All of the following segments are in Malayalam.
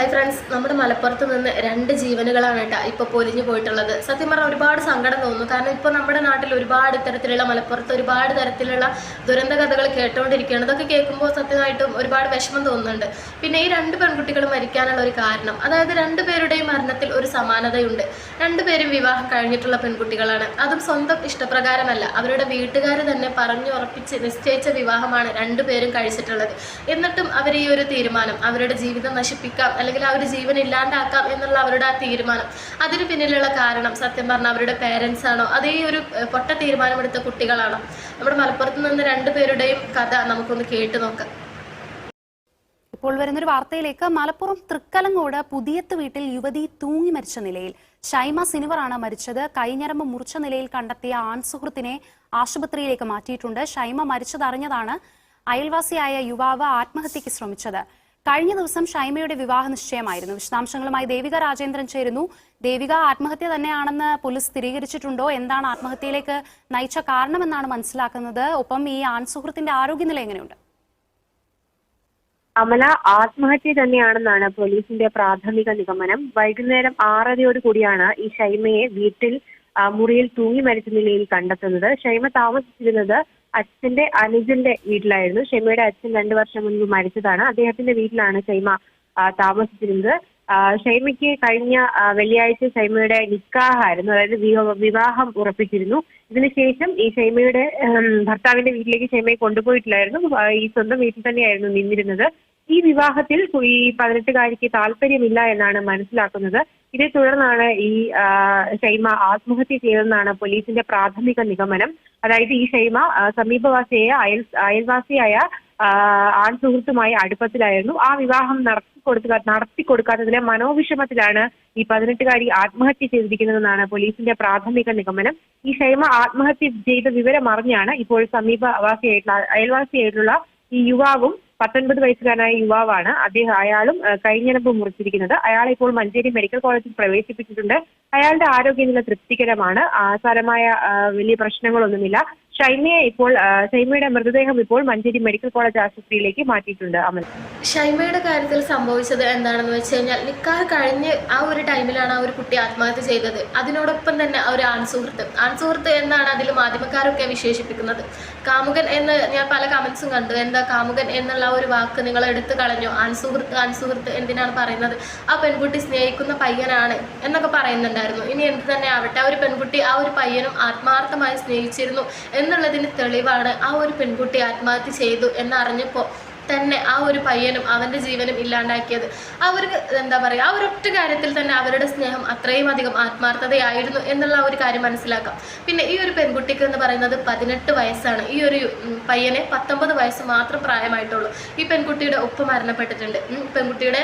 ഹായ് ഫ്രണ്ട്സ് നമ്മുടെ മലപ്പുറത്ത് നിന്ന് രണ്ട് ജീവനുകളാണ് കേട്ടോ ഇപ്പോൾ പൊലിഞ്ഞു പോയിട്ടുള്ളത്. സത്യം പറഞ്ഞാൽ ഒരുപാട് സങ്കടം തോന്നുന്നു. കാരണം ഇപ്പോൾ നമ്മുടെ നാട്ടിൽ ഒരുപാട് ഇത്തരത്തിലുള്ള മലപ്പുറത്ത് ഒരുപാട് തരത്തിലുള്ള ദുരന്ത കഥകൾ കേട്ടുകൊണ്ടിരിക്കുകയാണ് അതൊക്കെ കേൾക്കുമ്പോൾ സത്യമായിട്ടും ഒരുപാട് വിഷമം തോന്നുന്നുണ്ട്. പിന്നെ ഈ രണ്ട് പെൺകുട്ടികൾ മരിക്കാനുള്ള ഒരു കാരണം അതായത് രണ്ടുപേരുടെയും മരണത്തിൽ ഒരു സമാനതയുണ്ട്. രണ്ടുപേരും വിവാഹം കഴിഞ്ഞിട്ടുള്ള പെൺകുട്ടികളാണ്. അതും സ്വന്തം ഇഷ്ടപ്രകാരമല്ല. അവരുടെ വീട്ടുകാർ തന്നെ പറഞ്ഞുറപ്പിച്ച് നിശ്ചയിച്ച വിവാഹമാണ് രണ്ടുപേരും കഴിച്ചിട്ടുള്ളത്. എന്നിട്ടും അവർ ഈ ഒരു തീരുമാനം അവരുടെ ജീവിതം നശിപ്പിക്കാം അല്ലെങ്കിൽ ആ ഒരു ജീവൻ ഇല്ലാണ്ടാക്കാം എന്നുള്ള അവരുടെ ആ തീരുമാനം. അതിന് പിന്നിലുള്ള കാരണം സത്യം പറഞ്ഞാൽ അവരുടെ പേരൻസ് ആണോ? അതേ ഒരു പൊട്ട തീരുമാനമെടുത്ത കുട്ടികളാണോ? നമ്മുടെ മലപ്പുറത്ത് നിന്ന് രണ്ടുപേരുടെയും കഥ നമുക്കൊന്ന് കേട്ടു നോക്കാം. ഇപ്പോൾ വരുന്നൊരു വാർത്തയിലേക്ക് മലപ്പുറം തൃക്കലങ്ങോട് പുതിയത്ത് വീട്ടിൽ യുവതി തൂങ്ങി മരിച്ച നിലയിൽ. ഷൈമ സിനിവറാണ് മരിച്ചത്. കൈഞ്ഞരമ്പ് മുറിച്ച നിലയിൽ കണ്ടെത്തിയ ആൺസുഹൃത്തിനെ ആശുപത്രിയിലേക്ക് മാറ്റിയിട്ടുണ്ട്. ഷൈമ മരിച്ചതറിഞ്ഞതാണ് അയൽവാസിയായ യുവാവ് ആത്മഹത്യക്ക് ശ്രമിച്ചത്. കഴിഞ്ഞ ദിവസം ഷൈമയുടെ വിവാഹ നിശ്ചയമായിരുന്നു. വിശദാംശങ്ങളുമായി ദേവിക രാജേന്ദ്രൻ ചേരുന്നു. ദേവിക ആത്മഹത്യ തന്നെയാണെന്ന് പോലീസ് സ്ഥിരീകരിച്ചിട്ടുണ്ടോ? എന്താണ് ആത്മഹത്യയിലേക്ക് നയിച്ച കാരണമെന്നാണ് മനസ്സിലാക്കുന്നത്. ഒപ്പം ഈ ആൺസുഹൃത്തിന്റെ ആരോഗ്യനില എങ്ങനെയുണ്ട്? അമല ആത്മഹത്യ തന്നെയാണെന്നാണ് പോലീസിന്റെ പ്രാഥമിക നിഗമനം. വൈകുന്നേരം ആറരയോട് കൂടിയാണ് ഈ ഷൈമയെ വീട്ടിൽ മുറിയിൽ തൂങ്ങി മരിച്ച നിലയിൽ കണ്ടെത്തുന്നത്. ഷൈമ താമസിച്ചിരുന്നത് അച്ഛന്റെ അനുജന്റെ വീട്ടിലായിരുന്നു. ഷെമയുടെ അച്ഛൻ രണ്ടു വർഷം മുൻപ് മരിച്ചതാണ്. അദ്ദേഹത്തിന്റെ വീട്ടിലാണ് ഷൈമ താമസിച്ചിരുന്നത്. ഷൈമയ്ക്ക് കഴിഞ്ഞ വെള്ളിയാഴ്ച ഷൈമയുടെ നിക്കാഹായിരുന്നു അതായത് വിവ- വിവാഹം ഉറപ്പിച്ചിരുന്നു. ഇതിനുശേഷം ഈ ഷൈമയുടെ ഭർത്താവിന്റെ വീട്ടിലേക്ക് ഷൈമയെ കൊണ്ടുപോയിട്ടില്ലായിരുന്നു. ഈ സ്വന്തം വീട്ടിൽ തന്നെയായിരുന്നു നിന്നിരുന്നത്. ഈ വിവാഹത്തിൽ ഈ പതിനെട്ടുകാരിക്ക് താല്പര്യമില്ല എന്നാണ് മനസ്സിലാക്കുന്നത്. ഇതേ തുടർന്നാണ് ഈ ഷൈമ ആത്മഹത്യ ചെയ്തതെന്നാണ് പോലീസിന്റെ പ്രാഥമിക നിഗമനം. അതായത് ഈ ഷൈമ സമീപവാസിയായ അയൽ അയൽവാസിയായ ആൺ സുഹൃത്തുമായി അടുപ്പത്തിലായിരുന്നു. ആ വിവാഹം നടത്തി കൊടുക്കുക നടത്തി കൊടുക്കാത്തതിലെ മനോവിഷമത്തിലാണ് ഈ പതിനെട്ടുകാരി ആത്മഹത്യ ചെയ്തിരിക്കുന്നതെന്നാണ് പോലീസിന്റെ പ്രാഥമിക നിഗമനം. ഈ ഷൈമ ആത്മഹത്യ ചെയ്ത വിവരം അറിഞ്ഞാണ് ഇപ്പോൾ സമീപവാസിയായിട്ടുള്ള അയൽവാസിയായിട്ടുള്ള ഈ യുവാവും പത്തൊൻപത് വയസ്സുകാരനായ യുവാവാണ്. അദ്ദേഹം അയാളും ആ, കൈഞ്ഞരമ്പ് മുറിച്ചിരിക്കുന്നത്. അയാളെ ഇപ്പോൾ മഞ്ചേരി മെഡിക്കൽ കോളേജിൽ പ്രവേശിപ്പിച്ചിട്ടുണ്ട്. അയാളുടെ ആരോഗ്യനില തൃപ്തികരമാണ്. ആസാരമായ സാരമായ വലിയ പ്രശ്നങ്ങളൊന്നുമില്ല. ഷൈമയെ ഇപ്പോൾ ഷൈമയുടെ മൃതദേഹം ഇപ്പോൾ മഞ്ചേരി മെഡിക്കൽ കോളേജ് ആശുപത്രിയിലേക്ക് മാറ്റിയിട്ടുണ്ട് അമൽ. ഷൈമയുടെ കാര്യത്തിൽ സംഭവിച്ചത് എന്താണെന്ന് വെച്ച് കഴിഞ്ഞാൽ നിക്കാഹ് കഴിഞ്ഞ് ആ ഒരു ടൈമിലാണ് ആ ഒരു കുട്ടി ആത്മഹത്യ ചെയ്തത്. അതിനോടൊപ്പം തന്നെ ഒരു ആൺസുഹൃത്ത്. ആൺസുഹൃത്ത് എന്നാണ് അതിൽ മാധ്യമക്കാരൊക്കെ വിശേഷിപ്പിക്കുന്നത്. കാമുകൻ എന്ന് ഞാൻ പല കമൻസും കണ്ടു. എന്താ കാമുകൻ എന്നുള്ള ഒരു വാക്ക് നിങ്ങൾ എടുത്തു കളഞ്ഞു. ആൺസുഹൃത്ത് ആൺസുഹൃത്ത് എന്തിനാണ് പറയുന്നത്? ആ പെൺകുട്ടി സ്നേഹിക്കുന്ന പയ്യനാണ് എന്നൊക്കെ പറയുന്നുണ്ടായിരുന്നു. ഇനി എന്ത് തന്നെ ആവട്ടെ. ആ ഒരു പെൺകുട്ടി ആ ഒരു പയ്യനും ആത്മാർത്ഥമായി സ്നേഹിച്ചിരുന്നു എന്നുള്ളതിന് തെളിവാണ് ആ ഒരു പെൺകുട്ടി ആത്മഹത്യ ചെയ്തു എന്നറിഞ്ഞപ്പോൾ തന്നെ ആ ഒരു പയ്യനും അവന്റെ ജീവനും ഇല്ലാണ്ടാക്കിയത്. ഒരു എന്താ പറയുക ആ ഒരൊറ്റ കാര്യത്തിൽ തന്നെ അവരുടെ സ്നേഹം അത്രയും അധികം ആത്മാർത്ഥതയായിരുന്നു എന്നുള്ള ഒരു കാര്യം മനസ്സിലാക്കാം. പിന്നെ ഈ ഒരു പെൺകുട്ടിക്ക് എന്ന് പറയുന്നത് പതിനെട്ട് വയസ്സാണ്. ഈ ഒരു പയ്യനെ പത്തൊമ്പത് വയസ്സ് മാത്രം പ്രായമായിട്ടുള്ളൂ. ഈ പെൺകുട്ടിയുടെ ഉപ്പ് മരണപ്പെട്ടിട്ടുണ്ട്. പെൺകുട്ടിയുടെ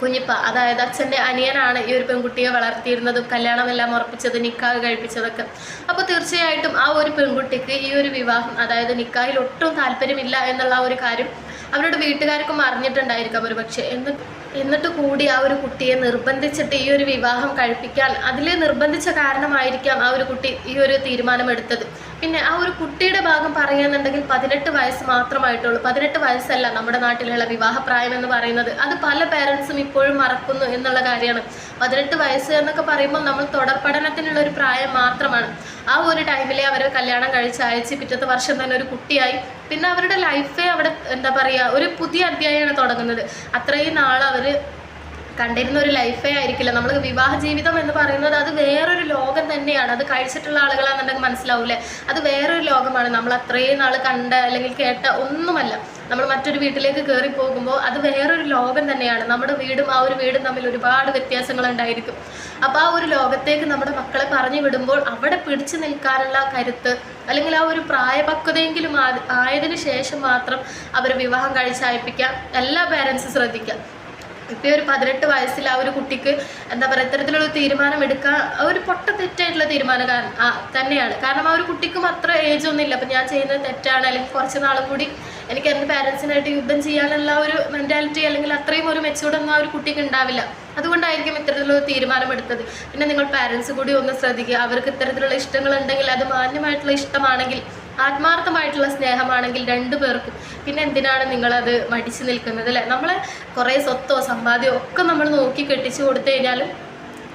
കുഞ്ഞിപ്പ അതായത് അച്ഛന്റെ അനിയനാണ് ഈ ഒരു പെൺകുട്ടിയെ വളർത്തിയിരുന്നതും കല്യാണമെല്ലാം ഉറപ്പിച്ചത് നിക്കാഹ് കഴിപ്പിച്ചതൊക്കെ. അപ്പോൾ തീർച്ചയായിട്ടും ആ ഒരു പെൺകുട്ടിക്ക് ഈ ഒരു വിവാഹം അതായത് നിക്കാഹിൽ ഒട്ടും താല്പര്യമില്ല എന്നുള്ള ഒരു കാര്യം അവരുടെ വീട്ടുകാർക്കും അറിഞ്ഞിട്ടുണ്ടായിരിക്കാം ഒരു പക്ഷേ. എന്നിട്ട് എന്നിട്ട് കൂടി ആ ഒരു കുട്ടിയെ നിർബന്ധിച്ചിട്ട് ഈ ഒരു വിവാഹം കഴിപ്പിക്കാൻ അതിൽ നിർബന്ധിച്ച കാരണമായിരിക്കാം ആ ഒരു കുട്ടി ഈ ഒരു തീരുമാനം എടുത്തത്. പിന്നെ ആ ഒരു കുട്ടിയുടെ ഭാഗം പറയുകയെന്നുണ്ടെങ്കിൽ പതിനെട്ട് വയസ്സ് മാത്രമായിട്ടുള്ളൂ. പതിനെട്ട് വയസ്സല്ല നമ്മുടെ നാട്ടിലുള്ള വിവാഹപ്രായം എന്ന് പറയുന്നത്. അത് പല പേരൻസും ഇപ്പോഴും മറക്കുന്നു എന്നുള്ള കാര്യമാണ്. പതിനെട്ട് വയസ്സ് എന്നൊക്കെ പറയുമ്പോൾ നമ്മൾ തുടർപഠനത്തിനുള്ള ഒരു പ്രായം മാത്രമാണ്. ആ ഒരു ടൈമിലെ അവർ കല്യാണം കഴിച്ച് അയച്ച് പിറ്റത്തെ വർഷം തന്നെ ഒരു കുട്ടിയായി. പിന്നെ അവരുടെ ലൈഫേ അവിടെ എന്താ പറയുക ഒരു പുതിയ അധ്യായമാണ് തുടങ്ങുന്നത്. അത്രയും നാൾ അവർ കണ്ടിരുന്ന ഒരു ലൈഫേ ആയിരിക്കില്ല. നമ്മൾ വിവാഹ ജീവിതം എന്ന് പറയുന്നത് അത് വേറൊരു തന്നെയാണ്. അത് കഴിച്ചിട്ടുള്ള ആളുകളാണെന്നുണ്ടെങ്കിൽ മനസ്സിലാവൂലേ അത് വേറൊരു ലോകമാണ്. നമ്മൾ അത്രയും നാൾ കണ്ട അല്ലെങ്കിൽ കേട്ട ഒന്നുമല്ല. നമ്മൾ മറ്റൊരു വീട്ടിലേക്ക് കയറി പോകുമ്പോൾ അത് വേറൊരു ലോകം തന്നെയാണ്. നമ്മുടെ വീടും ആ ഒരു വീടും തമ്മിൽ ഒരുപാട് വ്യത്യാസങ്ങൾ ഉണ്ടായിരിക്കും. അപ്പോൾ ആ ഒരു ലോകത്തേക്ക് നമ്മുടെ മക്കളെ പറഞ്ഞു വിടുമ്പോൾ അവിടെ പിടിച്ചു നിൽക്കാനുള്ള കരുത്ത് അല്ലെങ്കിൽ ആ ഒരു പ്രായപക്വതയെങ്കിലും ആയതിനു ശേഷം മാത്രം അവർ വിവാഹം കഴിച്ചയപ്പിക്കാം എല്ലാ പേരൻസും ശ്രദ്ധിക്കാം ഇപ്പോൾ ഒരു പതിനെട്ട് വയസ്സിൽ ആ ഒരു കുട്ടിക്ക് എന്താ പറയുക ഇത്തരത്തിലുള്ള തീരുമാനം എടുക്കാൻ ഒരു പൊട്ട തെറ്റായിട്ടുള്ള തീരുമാനം തന്നെയാണ്. കാരണം ആ ഒരു കുട്ടിക്കും അത്ര ഏജ് ഒന്നും ഇല്ല. അപ്പം ഞാൻ ചെയ്യുന്ന തെറ്റാണ്. അല്ലെങ്കിൽ കുറച്ച് നാളും കൂടി എനിക്ക് എന്റെ പാരൻസിനായിട്ട് യുദ്ധം ചെയ്യാനുള്ള ഒരു മെന്റാലിറ്റി അല്ലെങ്കിൽ അത്രയും ഒരു മെച്ചൂർഡൊന്നും ആ ഒരു കുട്ടിക്ക് ഉണ്ടാവില്ല. അതുകൊണ്ടായിരിക്കും ഇത്തരത്തിലുള്ള തീരുമാനം എടുത്തത്. പിന്നെ നിങ്ങൾ പാരൻസ് കൂടി ഒന്ന് ശ്രദ്ധിക്കുക. അവർക്ക് ഇത്തരത്തിലുള്ള ഇഷ്ടങ്ങൾ ഉണ്ടെങ്കിൽ അത് മാന്യമായിട്ടുള്ള ഇഷ്ടമാണെങ്കിൽ ആത്മാർത്ഥമായിട്ടുള്ള സ്നേഹമാണെങ്കിൽ രണ്ടു പേർക്കും. പിന്നെ എന്തിനാണ് നിങ്ങളത് മടിച്ചു നിൽക്കുന്നത് അല്ലേ? നമ്മളെ കുറേ സ്വത്തോ സമ്പാദ്യമോ ഒക്കെ നമ്മൾ നോക്കി കെട്ടിച്ചു കൊടുത്തു കഴിഞ്ഞാലും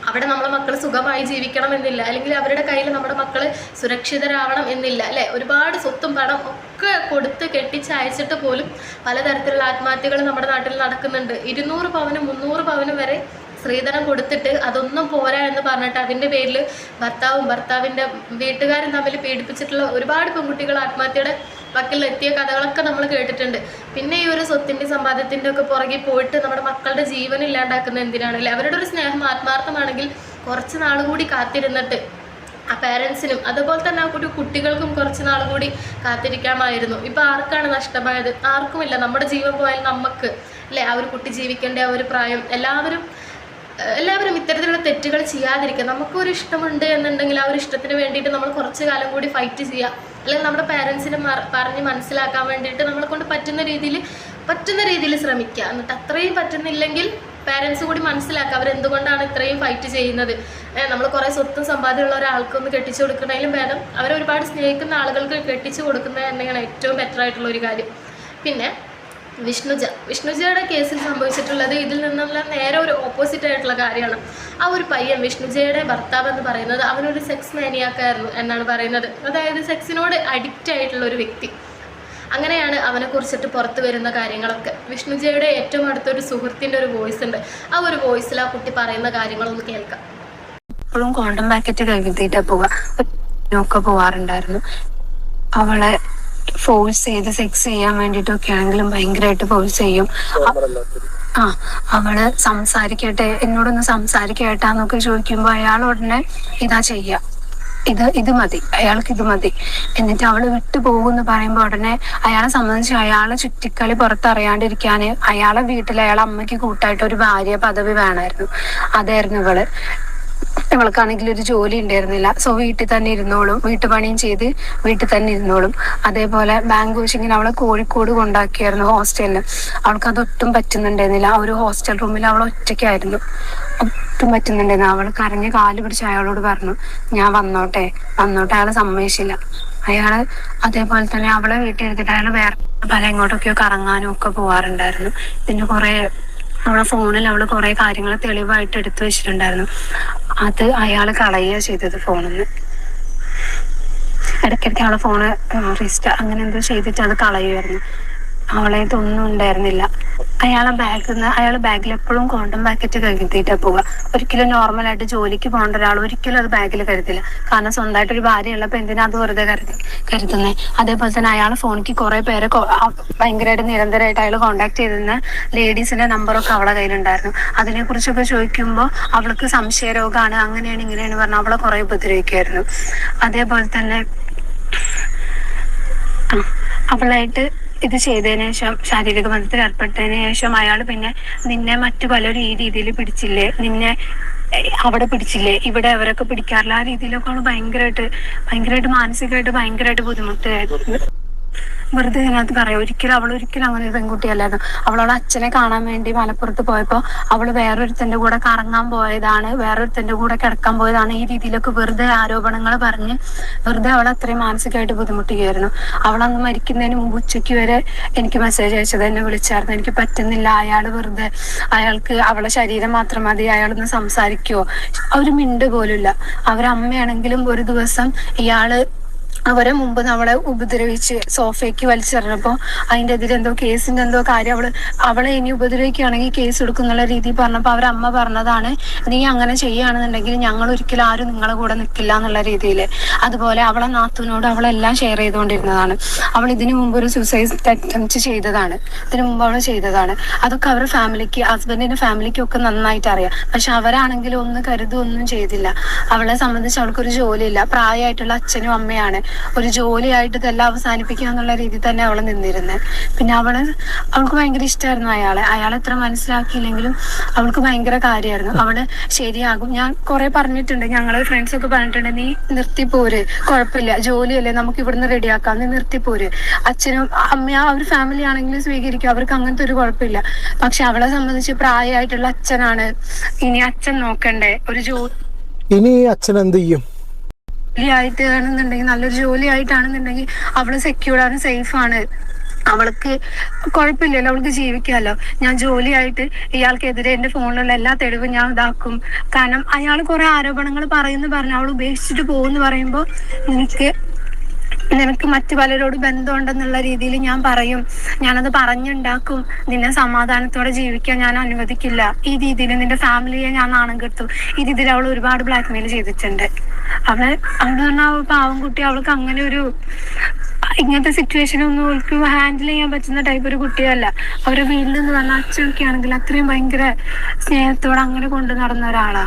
അവിടെ നമ്മളെ മക്കൾ സുഖമായി ജീവിക്കണം എന്നില്ല അല്ലെങ്കിൽ അവരുടെ കയ്യിൽ നമ്മുടെ മക്കൾ സുരക്ഷിതരാവണം എന്നില്ല അല്ലേ? ഒരുപാട് സ്വത്തും പണം ഒക്കെ കൊടുത്ത് കെട്ടിച്ചയച്ചിട്ട് പോലും പലതരത്തിലുള്ള ആത്മഹത്യകൾ നമ്മുടെ നാട്ടിൽ നടക്കുന്നുണ്ട്. ഇരുന്നൂറ് പവനും മുന്നൂറ് പവനും വരെ സ്ത്രീധനം കൊടുത്തിട്ട് അതൊന്നും പോരാ എന്ന് പറഞ്ഞിട്ട് അതിന്റെ പേരിൽ ഭർത്താവും ഭർത്താവിന്റെ വീട്ടുകാരും തമ്മിൽ പീഡിപ്പിച്ചിട്ടുള്ള ഒരുപാട് പെൺകുട്ടികൾ ആത്മഹത്യയുടെ വക്കിൽ എത്തിയ കഥകളൊക്കെ നമ്മൾ കേട്ടിട്ടുണ്ട്. പിന്നെ ഈ ഒരു സ്വത്തിന്റെ സമ്പാദ്യത്തിന്റെ ഒക്കെ പുറകെ പോയിട്ട് നമ്മുടെ മക്കളുടെ ജീവൻ ഇല്ലാണ്ടാക്കുന്ന എന്തിനാണല്ലേ? അവരുടെ ഒരു സ്നേഹം ആത്മാർത്ഥമാണെങ്കിൽ കുറച്ച് നാൾ കൂടി കാത്തിരുന്നിട്ട് ആ പേരൻസിനും അതുപോലെ തന്നെ ആ കുട്ടി കുട്ടികൾക്കും കുറച്ച് നാൾ കൂടി കാത്തിരിക്കാമായിരുന്നു. ഇപ്പം ആർക്കാണ് നഷ്ടമായത്? ആർക്കുമില്ല. നമ്മുടെ ജീവൻ പോയാൽ നമുക്ക് അല്ലേ? ആ ഒരു കുട്ടി ജീവിക്കേണ്ട ആ ഒരു പ്രായം എല്ലാവരും എല്ലാവരും ഇത്തരത്തിലുള്ള തെറ്റുകൾ ചെയ്യാതിരിക്കുക. നമുക്കൊരു ഇഷ്ടമുണ്ട് എന്നുണ്ടെങ്കിൽ ആ ഒരു ഇഷ്ടത്തിന് വേണ്ടിയിട്ട് നമ്മൾ കുറച്ച് കാലം കൂടി ഫൈറ്റ് ചെയ്യുക. അല്ലെങ്കിൽ നമ്മുടെ പാരൻസിനെ പറഞ്ഞ് മനസ്സിലാക്കാൻ വേണ്ടിയിട്ട് നമ്മളെ കൊണ്ട് പറ്റുന്ന രീതിയിൽ പറ്റുന്ന രീതിയിൽ ശ്രമിക്കുക. എന്നിട്ട് അത്രയും പറ്റുന്നില്ലെങ്കിൽ പാരൻസ് കൂടി മനസ്സിലാക്കുക. അവരെന്തുകൊണ്ടാണ് ഇത്രയും ഫൈറ്റ് ചെയ്യുന്നത്? നമ്മൾ കുറേ സ്വത്തും സമ്പാദ്യമുള്ള ഒരാൾക്കൊന്ന് കെട്ടിച്ചു കൊടുക്കുന്നതിലും ഭേദം അവരെ ഒരുപാട് സ്നേഹിക്കുന്ന ആളുകൾക്ക് കെട്ടിച്ചു കൊടുക്കുന്നത് തന്നെയാണ് ഏറ്റവും ബെറ്റർ ആയിട്ടുള്ള ഒരു കാര്യം. പിന്നെ വിഷ്ണുജ വിഷ്ണുജയുടെ കേസിൽ സംഭവിച്ചിട്ടുള്ളത് ഇതിൽ നിന്നുള്ള നേരെ ഒരു ഓപ്പോസിറ്റ് ആയിട്ടുള്ള കാര്യമാണ്. ആ ഒരു പയ്യൻ വിഷ്ണുജയുടെ ഭർത്താവ് എന്ന് പറയുന്നത് അവനൊരു സെക്സ് മാനിയാക്കായിരുന്നു എന്നാണ് പറയുന്നത്. അതായത് സെക്സിനോട് അഡിക്റ്റ് ആയിട്ടുള്ള ഒരു വ്യക്തി. അങ്ങനെയാണ് അവനെ കുറിച്ചിട്ട് പുറത്തു വരുന്ന കാര്യങ്ങളൊക്കെ. വിഷ്ണുജയുടെ ഏറ്റവും അടുത്തൊരു സുഹൃത്തിന്റെ ഒരു വോയിസ് ഉണ്ട്. ആ ഒരു വോയിസിൽ ആ കുട്ടി പറയുന്ന കാര്യങ്ങളൊന്ന് കേൾക്കാം. എപ്പോഴും കോണ്ടം പാക്കറ്റ് കഴുകിയിട്ടാണ് പോവാ ഒക്കെ പോവാറുണ്ടായിരുന്നു. അവളെ ഫോഴ്സ് ചെയ്ത് സെക്സ് ചെയ്യാൻ വേണ്ടിട്ടൊക്കെ ആണെങ്കിലും ഭയങ്കരമായിട്ട് ഫോഴ്സ് ചെയ്യും. ആ അവൾ സംസാരിക്കട്ടെ എന്നോടൊന്ന് സംസാരിക്കട്ടാന്നൊക്കെ ചോദിക്കുമ്പോ അയാൾ ഉടനെ ഇതാ ചെയ്യാ. ഇത് ഇത് മതി അയാൾക്ക് ഇത് മതി. എന്നിട്ട് അവൾ വിട്ടു പോകുമെന്ന് പറയുമ്പോ ഉടനെ അയാളെ സംബന്ധിച്ച് അയാളെ ചുറ്റിക്കളി പുറത്തറിയാണ്ടിരിക്കാന് അയാളെ വീട്ടിൽ അയാളെ അമ്മയ്ക്ക് കൂട്ടായിട്ട് ഒരു ഭാര്യ പദവി വേണമായിരുന്നു അതായിരുന്നു ഇവൾ. ഇവൾക്കാണെങ്കിൽ ഒരു ജോലി ഉണ്ടായിരുന്നില്ല. സോ വീട്ടിൽ തന്നെ ഇരുന്നോളും. വീട്ടുപണിയും ചെയ്ത് വീട്ടിൽ തന്നെ ഇരുന്നോളും. അതേപോലെ ബാങ്ക് കോച്ചിങ്ങിന് അവളെ കോഴിക്കോട് കൊണ്ടാക്കിയായിരുന്നു ഹോസ്റ്റലിൽ അവൾക്ക് അതൊട്ടും പറ്റുന്നുണ്ടായിരുന്നില്ല. ആ ഒരു ഹോസ്റ്റൽ റൂമിൽ അവൾ ഒറ്റയ്ക്കായിരുന്നു. ഒട്ടും പറ്റുന്നുണ്ടായിരുന്നു അവൾ കരഞ്ഞ് കാൽ പിടിച്ച് അയാളോട് പറഞ്ഞു ഞാൻ വന്നോട്ടെ. വന്നോട്ടെ. അയാൾ സമ്മതിച്ചില്ല. അയാൾ അതേപോലെ തന്നെ അവളെ വീട്ടിൽ എടുത്തിട്ട് അയാൾ വേറെ പല എങ്ങോട്ടൊക്കെയോ കറങ്ങാനും ഒക്കെ പോവാറുണ്ടായിരുന്നു. പിന്നെ കുറെ അവളെ ഫോണിൽ അവൾ കുറെ കാര്യങ്ങൾ തെളിവായിട്ട് എടുത്തു വെച്ചിട്ടുണ്ടായിരുന്നു. അത് അയാൾ കളയുക ചെയ്തത് ഫോണിൽ നിന്ന് ഇടയ്ക്കിടയ്ക്ക് അവളെ ഫോണ് റീസ്റ്റാർ അങ്ങനെ എന്തോ ചെയ്തിട്ട് അത് കളയുമായിരുന്നു അവളെ ഇതൊന്നും ഉണ്ടായിരുന്നില്ല. അയാളെ ബാഗിൽ നിന്ന് അയാൾ ബാഗിൽ എപ്പോഴും കോണ്ടം പാക്കറ്റ് കരുതിയിട്ടാ പോവുക. ഒരിക്കലും നോർമലായിട്ട് ജോലിക്ക് പോകേണ്ട ഒരാൾ ഒരിക്കലും അത് ബാഗിൽ കരുതില്ല. കാരണം സ്വന്തമായിട്ട് ഒരു ഭാര്യ ഉള്ളപ്പോ എന്തിനാ അത് വെറുതെ കരുതി കരുതുന്നത് അതേപോലെ തന്നെ അയാളെ ഫോണിക്ക് കുറെ പേരെ ഭയങ്കരമായിട്ട് നിരന്തരമായിട്ട് അയാൾ കോണ്ടാക്ട് ചെയ്തിരുന്ന ലേഡീസിന്റെ നമ്പറൊക്കെ അവളെ കയ്യിലുണ്ടായിരുന്നു. അതിനെ കുറിച്ചൊക്കെ ചോദിക്കുമ്പോൾ അവൾക്ക് സംശയരോഗമാണ് അങ്ങനെയാണ് ഇങ്ങനെയാണ് പറഞ്ഞ് അവളെ കുറെ ഉപദ്രവിക്കുമായിരുന്നു അതേപോലെ തന്നെ അവളായിട്ട് ഇത് ചെയ്തതിന് ശേഷം ശാരീരിക ബന്ധത്തിൽ ഏർപ്പെട്ടതിന് ശേഷം അയാൾ പിന്നെ നിന്നെ മറ്റു പല രീതിയിൽ പിടിച്ചില്ലേ? നിന്നെ അവിടെ പിടിച്ചില്ലേ? ഇവിടെ അവരൊക്കെ പിടിക്കാറില്ല. ആ രീതിയിലൊക്കെ ഭയങ്കരമായിട്ട് ഭയങ്കരമായിട്ട് മാനസികമായിട്ട് ഭയങ്കരമായിട്ട് ബുദ്ധിമുട്ടായിരുന്നു. വെറുതെ ഇതിനകത്ത് പറയാം ഒരിക്കലും അവൾ ഒരിക്കലും അങ്ങനെ ഒരു പെൺകുട്ടിയല്ലായിരുന്നു അവളോട് അച്ഛനെ കാണാൻ വേണ്ടി മലപ്പുറത്ത് പോയപ്പോ അവൾ വേറൊരുത്തന്റെ കൂടെ കറങ്ങാൻ പോയതാണ് വേറൊരുത്തന്റെ കൂടെ കിടക്കാൻ പോയതാണ്. ഈ രീതിയിലൊക്കെ വെറുതെ ആരോപണങ്ങൾ പറഞ്ഞ് വെറുതെ അവൾ അത്രയും മാനസികമായിട്ട് ബുദ്ധിമുട്ടുകയായിരുന്നു. അവളങ്ങ് മരിക്കുന്നതിന് മുമ്പ് ഉച്ചയ്ക്ക് വരെ എനിക്ക് മെസ്സേജ് അയച്ചത് എന്നെ വിളിച്ചായിരുന്നു. എനിക്ക് പറ്റുന്നില്ല. അയാൾ വെറുതെ അയാൾക്ക് അവളെ ശരീരം മാത്രം മതി അയാളൊന്ന് സംസാരിക്കുവോ? ഒരു മിണ്ട് പോലുമില്ല. അവരമ്മയാണെങ്കിലും ഒരു ദിവസം ഇയാൾ അവരെ മുമ്പ് നമ്മളെ ഉപദ്രവിച്ച് സോഫയ്ക്ക് വലിച്ചെറിഞ്ഞപ്പോ അതിന്റെ എതിരെ എന്തോ കേസിന്റെ എന്തോ കാര്യം അവൾ അവളെ ഇനി ഉപദ്രവിക്കുകയാണെങ്കിൽ കേസ് എടുക്കുന്നുള്ള രീതിയിൽ പറഞ്ഞപ്പോ അവരമ്മ പറഞ്ഞതാണ് നീ അങ്ങനെ ചെയ്യുകയാണെന്നുണ്ടെങ്കിൽ ഞങ്ങൾ ഒരിക്കലും ആരും നിങ്ങളെ കൂടെ നിൽക്കില്ല എന്നുള്ള രീതിയിൽ അതുപോലെ അവളെ നാത്തുവിനോട് അവളെല്ലാം ഷെയർ ചെയ്തുകൊണ്ടിരുന്നതാണ്. അവൾ ഇതിനു മുമ്പ് ഒരു സൂസൈഡ് അറ്റംപ്റ്റ് ചെയ്തതാണ്. ഇതിനു മുമ്പ് അവൾ ചെയ്തതാണ്. അതൊക്കെ അവരുടെ ഫാമിലിക്ക് ഹസ്ബൻഡിന്റെ ഫാമിലിക്കും ഒക്കെ നന്നായിട്ട് അറിയാം. പക്ഷെ അവരാണെങ്കിലും ഒന്നും കരുതൊന്നും ചെയ്തില്ല. അവളെ സംബന്ധിച്ച് അവൾക്കൊരു ജോലിയില്ല. പ്രായമായിട്ടുള്ള അച്ഛനും അമ്മയാണ്. ഒരു ജോലിയായിട്ട് ഇതെല്ലാം അവസാനിപ്പിക്കുക എന്നുള്ള രീതിയിൽ തന്നെ അവൾ നിന്നിരുന്നത് പിന്നെ അവൾ അവൾക്ക് ഭയങ്കര ഇഷ്ടമായിരുന്നു അയാളെ. അയാളെ എത്ര മനസ്സിലാക്കിയില്ലെങ്കിലും അവൾക്ക് ഭയങ്കര കാര്യമായിരുന്നു അവൾ ശരിയാകും. ഞാൻ കുറെ പറഞ്ഞിട്ടുണ്ട്. ഞങ്ങൾ ഫ്രണ്ട്സ് ഒക്കെ പറഞ്ഞിട്ടുണ്ട് നീ നിർത്തിപ്പോര് കുഴപ്പമില്ല ജോലിയല്ലേ. നമുക്ക് ഇവിടുന്ന് റെഡിയാക്കാം. നീ നിർത്തിപ്പോര് അച്ഛനും അമ്മ ആ ഒരു ഫാമിലി ആണെങ്കിലും സ്വീകരിക്കും. അവർക്ക് അങ്ങനത്തെ ഒരു കുഴപ്പമില്ല പക്ഷെ അവളെ സംബന്ധിച്ച് പ്രായമായിട്ടുള്ള അച്ഛനാണ്. ഇനി അച്ഛൻ നോക്കണ്ടേ. ഒരു ജോലി ഇനി അച്ഛൻ എന്ത് ചെയ്യും? ആയിട്ട് ആണെന്നുണ്ടെങ്കിൽ നല്ലൊരു ജോലി ആയിട്ടാണെന്നുണ്ടെങ്കിൽ അവൾ സെക്യൂർ ആണ് സേഫ് ആണ്. അവൾക്ക് കുഴപ്പമില്ലല്ലോ അവൾക്ക് ജീവിക്കാമല്ലോ ഞാൻ ജോലിയായിട്ട് ഇയാൾക്കെതിരെ എന്റെ ഫോണിലുള്ള എല്ലാ തെളിവും ഞാൻ ഇതാക്കും. കാരണം അയാൾ കുറെ ആരോപണങ്ങൾ പറയുന്നു പറഞ്ഞു അവൾ ഉപേക്ഷിച്ചിട്ട് പോകുന്നു പറയുമ്പോൾ എനിക്ക് നിനക്ക് മറ്റു പലരോട് ബന്ധമുണ്ടെന്നുള്ള രീതിയിൽ ഞാൻ പറയും. ഞാനത് പറഞ്ഞുണ്ടാക്കും. നിന്നെ സമാധാനത്തോടെ ജീവിക്കാൻ ഞാൻ അനുവദിക്കില്ല. ഈ രീതിയിൽ നിന്റെ ഫാമിലിയെ ഞാൻ നാണം കെടുത്തു. ഈ രീതിയിൽ അവൾ ഒരുപാട് ബ്ലാക്ക്മെയിൽ ചെയ്തിട്ടുണ്ട്. അവൾ അവൾ പറഞ്ഞ പാവം കുട്ടി അവൾക്ക് അങ്ങനെ ഒരു ഇങ്ങനത്തെ സിറ്റുവേഷൻ ഒന്നും അവൾക്ക് ഹാൻഡിൽ ചെയ്യാൻ പറ്റുന്ന ടൈപ്പ് ഒരു കുട്ടിയല്ല. അവർ വീട്ടിൽ നിന്ന് പറഞ്ഞ അച്ഛനൊക്കെ ആണെങ്കിൽ അത്രയും ഭയങ്കര സ്നേഹത്തോടെ അങ്ങനെ കൊണ്ടു നടന്ന ഒരാളാ.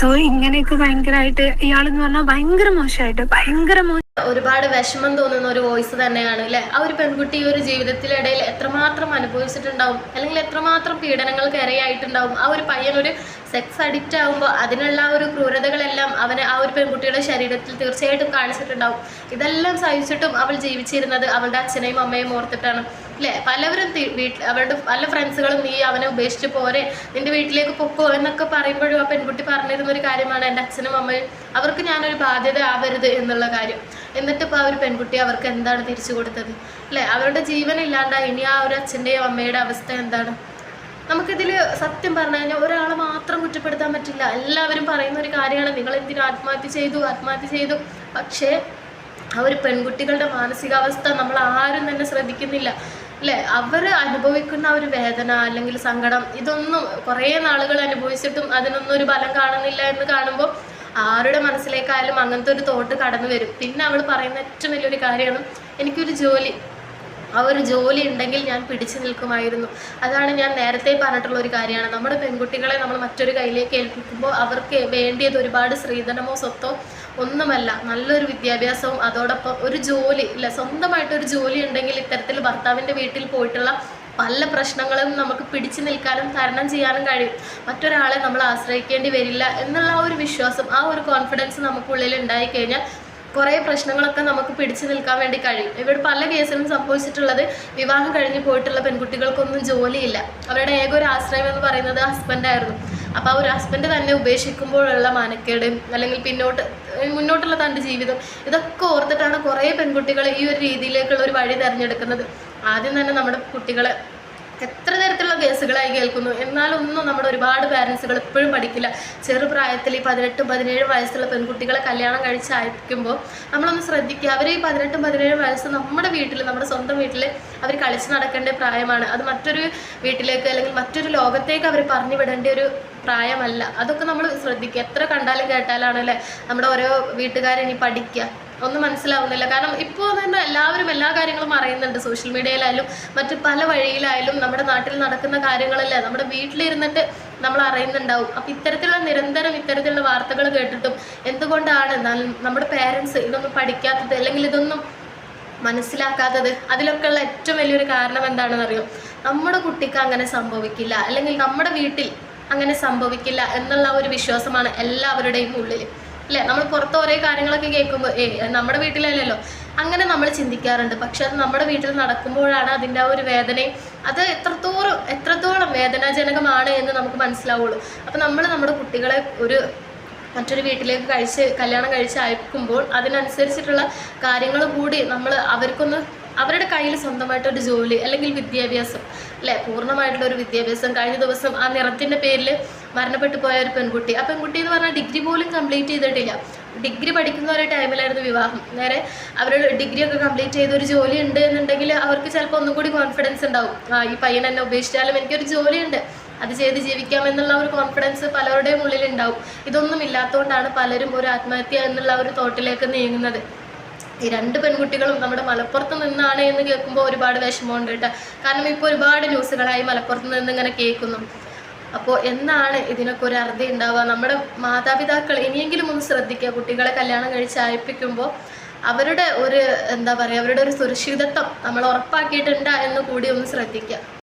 സോ ഇങ്ങനെയൊക്കെ ഭയങ്കരമായിട്ട് ഇയാളെന്ന് പറഞ്ഞാൽ ഭയങ്കര മോശമായിട്ട് ഭയങ്കര മോശം ഒരുപാട് വിഷമം തോന്നുന്ന ഒരു വോയിസ് തന്നെയാണ് അല്ലേ? ആ ഒരു പെൺകുട്ടി ഈ ഒരു ജീവിതത്തിലിടയിൽ എത്രമാത്രം അനുഭവിച്ചിട്ടുണ്ടാവും അല്ലെങ്കിൽ എത്രമാത്രം പീഡനങ്ങൾക്ക് ഇരയായിട്ടുണ്ടാവും ആ ഒരു പയ്യൻ ഒരു സെക്സ് അഡിക്റ്റ് ആകുമ്പോൾ അതിനുള്ള ഒരു ക്രൂരതകളെല്ലാം അവന് ആ ഒരു പെൺകുട്ടിയുടെ ശരീരത്തിൽ തീർച്ചയായിട്ടും കാണിച്ചിട്ടുണ്ടാവും. ഇതെല്ലാം സഹിച്ചിട്ടും അവൾ ജീവിച്ചിരുന്നത് അവളുടെ അച്ഛനെയും അമ്മയും ഓർത്തിട്ടാണ്. അല്ലേ പലവരും വീട്ടിൽ അവരുടെ പല ഫ്രണ്ട്സുകളും നീ അവനെ ഉപേക്ഷിച്ച് പോരെ? നിന്റെ വീട്ടിലേക്ക് പൊക്കോ? എന്നൊക്കെ പറയുമ്പോഴും ആ പെൺകുട്ടി പറഞ്ഞിരുന്ന ഒരു കാര്യമാണ് എന്റെ അച്ഛനും അമ്മയും. അവർക്ക് ഞാനൊരു ബാധ്യത ആവരുത് എന്നുള്ള കാര്യം. എന്നിട്ട് ഇപ്പോൾ ആ ഒരു പെൺകുട്ടി അവർക്ക് എന്താണ് തിരിച്ചു കൊടുത്തത്? അല്ലേ അവരുടെ ജീവൻ ഇല്ലാണ്ടായി. ഇനി ആ ഒരു അച്ഛന്റെയും അമ്മയുടെ അവസ്ഥ എന്താണ്? നമുക്കിതിൽ സത്യം പറഞ്ഞു കഴിഞ്ഞാൽ ഒരാളെ മാത്രം കുറ്റപ്പെടുത്താൻ പറ്റില്ല. എല്ലാവരും പറയുന്ന ഒരു കാര്യമാണ്. നിങ്ങൾ എന്തിനു ആത്മഹത്യ ചെയ്തു? ആത്മഹത്യ ചെയ്തു. പക്ഷേ ആ ഒരു പെൺകുട്ടികളുടെ മാനസികാവസ്ഥ നമ്മൾ ആരും തന്നെ ശ്രദ്ധിക്കുന്നില്ല. അല്ലേ? അവർ അനുഭവിക്കുന്ന ഒരു വേദന അല്ലെങ്കിൽ സങ്കടം ഇതൊന്നും കുറേ നാളുകൾ അനുഭവിച്ചിട്ടും അതിനൊന്നും ഒരു ഫലം കാണുന്നില്ല എന്ന് കാണുമ്പോൾ ആരുടെ മനസ്സിലേക്കായാലും അങ്ങനത്തെ ഒരു തോട്ട് കടന്നു വരും. പിന്നെ അവൾ പറയുന്ന ഏറ്റവും വലിയൊരു കാര്യമാണ് എനിക്കൊരു ജോലി. ആ ഒരു ജോലി ഉണ്ടെങ്കിൽ ഞാൻ പിടിച്ചു നിൽക്കുമായിരുന്നു. അതാണ് ഞാൻ നേരത്തെ പറഞ്ഞിട്ടുള്ള ഒരു കാര്യമാണ്. നമ്മുടെ പെൺകുട്ടികളെ നമ്മൾ മറ്റൊരു കയ്യിലേക്ക് ഏൽപ്പിക്കുമ്പോൾ അവർക്ക് വേണ്ടിയത് ഒരുപാട് സ്ത്രീധനമോ സ്വത്തോ ഒന്നുമല്ല. നല്ലൊരു വിദ്യാഭ്യാസവും അതോടൊപ്പം ഒരു ജോലി ഇല്ല സ്വന്തമായിട്ടൊരു ജോലി ഉണ്ടെങ്കിൽ ഇത്തരത്തിൽ ഭർത്താവിന്റെ വീട്ടിൽ പോയിട്ടുള്ള പല പ്രശ്നങ്ങളും നമുക്ക് പിടിച്ചു നിൽക്കാനും തരണം ചെയ്യാനും കഴിയും. മറ്റൊരാളെ നമ്മൾ ആശ്രയിക്കേണ്ടി വരില്ല എന്നുള്ള ആ ഒരു വിശ്വാസം ആ ഒരു കോൺഫിഡൻസ് നമുക്കുള്ളിൽ ഉണ്ടായിക്കഴിഞ്ഞാൽ കുറേ പ്രശ്നങ്ങളൊക്കെ നമുക്ക് പിടിച്ചു നിൽക്കാൻ വേണ്ടി കഴിയും. ഇവിടെ പല കേസിലും സംഭവിച്ചിട്ടുള്ളത് വിവാഹം കഴിഞ്ഞ് പോയിട്ടുള്ള പെൺകുട്ടികൾക്കൊന്നും ജോലിയില്ല. അവരുടെ ഏക ഒരു ആശ്രയം എന്ന് പറയുന്നത് ഹസ്ബൻഡായിരുന്നു അപ്പോൾ ആ ഒരു ഹസ്ബൻഡ് തന്നെ ഉപേക്ഷിക്കുമ്പോഴുള്ള മാനക്കേട് അല്ലെങ്കിൽ പിന്നോട്ട് മുന്നോട്ടുള്ള തന്റെ ജീവിതം ഇതൊക്കെ ഓർത്തിട്ടാണ് കുറേ പെൺകുട്ടികൾ ഈ ഒരു രീതിയിലേക്കുള്ള ഒരു വഴി തിരഞ്ഞെടുക്കുന്നത്. ആദ്യം തന്നെ നമ്മുടെ കുട്ടികളെ എത്ര തരത്തിലുള്ള കേസുകളായി കേൾക്കുന്നു? എന്നാലൊന്നും നമ്മുടെ ഒരുപാട് പാരൻസുകൾ എപ്പോഴും പഠിക്കില്ല. ചെറുപ്രായത്തിൽ ഈ പതിനെട്ടും പതിനേഴും വയസ്സുള്ള പെൺകുട്ടികളെ കല്യാണം കഴിച്ച് അയക്കുമ്പോൾ നമ്മളൊന്ന് ശ്രദ്ധിക്കുക. അവർ ഈ പതിനെട്ടും പതിനേഴും വയസ്സ് നമ്മുടെ വീട്ടിൽ നമ്മുടെ സ്വന്തം വീട്ടിൽ അവർ കളിച്ച് നടക്കേണ്ട പ്രായമാണ്. അത് മറ്റൊരു വീട്ടിലേക്ക് അല്ലെങ്കിൽ മറ്റൊരു ലോകത്തേക്ക് അവർ പറഞ്ഞു വിടേണ്ട ഒരു പ്രായമല്ല. അതൊക്കെ നമ്മൾ ശ്രദ്ധിക്കുക. എത്ര കണ്ടാലും കേട്ടാലാണല്ലേ നമ്മുടെ ഓരോ വീട്ടുകാരെ ഇനി പഠിക്കുക. ഒന്നും മനസ്സിലാവുന്നില്ല. കാരണം ഇപ്പോൾ തന്നെ എല്ലാവരും എല്ലാ കാര്യങ്ങളും അറിയുന്നുണ്ട്. സോഷ്യൽ മീഡിയയിലായാലും മറ്റ് പല വഴിയിലായാലും നമ്മുടെ നാട്ടിൽ നടക്കുന്ന കാര്യങ്ങളല്ലേ നമ്മുടെ വീട്ടിലിരുന്നിട്ട് നമ്മൾ അറിയുന്നുണ്ടാവും. അപ്പം ഇത്തരത്തിലുള്ള നിരന്തരം ഇത്തരത്തിലുള്ള വാർത്തകൾ കേട്ടിട്ടും എന്തുകൊണ്ടാണ് നമ്മുടെ പേരൻസ് ഇതൊന്നും പഠിക്കാത്തത് അല്ലെങ്കിൽ ഇതൊന്നും മനസ്സിലാക്കാത്തത് അതിലൊക്കെയുള്ള ഏറ്റവും വലിയൊരു കാരണം എന്താണെന്ന് അറിയോ? നമ്മുടെ കുട്ടിക്ക് അങ്ങനെ സംഭവിക്കില്ല. അല്ലെങ്കിൽ നമ്മുടെ വീട്ടിൽ അങ്ങനെ സംഭവിക്കില്ല എന്നുള്ള ഒരു വിശ്വാസമാണ് എല്ലാവരുടെയും ഉള്ളിൽ അല്ലേ? നമ്മൾ പുറത്ത് ഓരോ കാര്യങ്ങളൊക്കെ കേൾക്കുമ്പോൾ ഏ നമ്മുടെ വീട്ടിലല്ലല്ലോ. അങ്ങനെ നമ്മൾ ചിന്തിക്കാറുണ്ട്. പക്ഷെ അത് നമ്മുടെ വീട്ടിൽ നടക്കുമ്പോഴാണ് അതിന്റെ ആ ഒരു വേദനയും അത് എത്രത്തോളം എത്രത്തോളം വേദനാജനകമാണ് എന്ന് നമുക്ക് മനസ്സിലാവുള്ളൂ. അപ്പം നമ്മൾ നമ്മുടെ കുട്ടികളെ ഒരു മറ്റൊരു വീട്ടിലേക്ക് കഴിച്ച് കല്യാണം കഴിച്ച് അയക്കുമ്പോൾ അതിനനുസരിച്ചിട്ടുള്ള കാര്യങ്ങൾ കൂടി നമ്മൾ അവർക്കൊന്ന് അവരുടെ കയ്യിൽ സ്വന്തമായിട്ട് ഒരു ജോലി അല്ലെങ്കിൽ വിദ്യാഭ്യാസം അല്ലെ? പൂർണമായിട്ടുള്ള ഒരു വിദ്യാഭ്യാസം. കഴിഞ്ഞ ദിവസം ആ നിറത്തിന്റെ പേരിൽ മരണപ്പെട്ടു പോയ ഒരു പെൺകുട്ടി. ആ പെൺകുട്ടി എന്ന് പറഞ്ഞാൽ ഡിഗ്രി പോലും കംപ്ലീറ്റ് ചെയ്തിട്ടില്ല. ഡിഗ്രി പഠിക്കുന്ന ഒരു ടൈമിലായിരുന്നു വിവാഹം. നേരെ അവരുടെ ഡിഗ്രി ഒക്കെ കംപ്ലീറ്റ് ചെയ്ത് ഒരു ജോലി ഉണ്ട് എന്നുണ്ടെങ്കിൽ അവർക്ക് ചിലപ്പോൾ ഒന്നും കൂടി കോൺഫിഡൻസ് ഉണ്ടാവും. ഈ പയ്യൻ എന്നെ ഉപേക്ഷിച്ചാലും എനിക്കൊരു ജോലിയുണ്ട് അത് ചെയ്ത് ജീവിക്കാം എന്നുള്ള ഒരു കോൺഫിഡൻസ് പലരുടെയും ഉള്ളിൽ ഉണ്ടാവും ഇതൊന്നും ഇല്ലാത്തതുകൊണ്ടാണ് പലരും ഒരു ആത്മഹത്യ എന്നുള്ള ഒരു തോട്ടിലേക്ക് നീങ്ങുന്നത്. ഈ രണ്ട് പെൺകുട്ടികളും നമ്മുടെ മലപ്പുറത്ത് നിന്നാണ് എന്ന് കേൾക്കുമ്പോൾ ഒരുപാട് വിഷമമുണ്ട് കേട്ടോ. കാരണം ഇപ്പോൾ ഒരുപാട് ന്യൂസുകളായി മലപ്പുറത്ത് നിന്ന് ഇങ്ങനെ കേൾക്കുന്നു. അപ്പോൾ എന്നാണ് ഇതിനൊക്കെ ഒരു അറുതി ഉണ്ടാവുക? നമ്മുടെ മാതാപിതാക്കൾ ഇനിയെങ്കിലും ഒന്ന് ശ്രദ്ധിക്കുക. കുട്ടികളെ കല്യാണം കഴിച്ച് അയപ്പിക്കുമ്പോൾ അവരുടെ ഒരു എന്താ പറയുക അവരുടെ ഒരു സുരക്ഷിതത്വം നമ്മൾ ഉറപ്പാക്കിയിട്ടുണ്ട് എന്ന് കൂടി ഒന്ന് ശ്രദ്ധിക്കുക.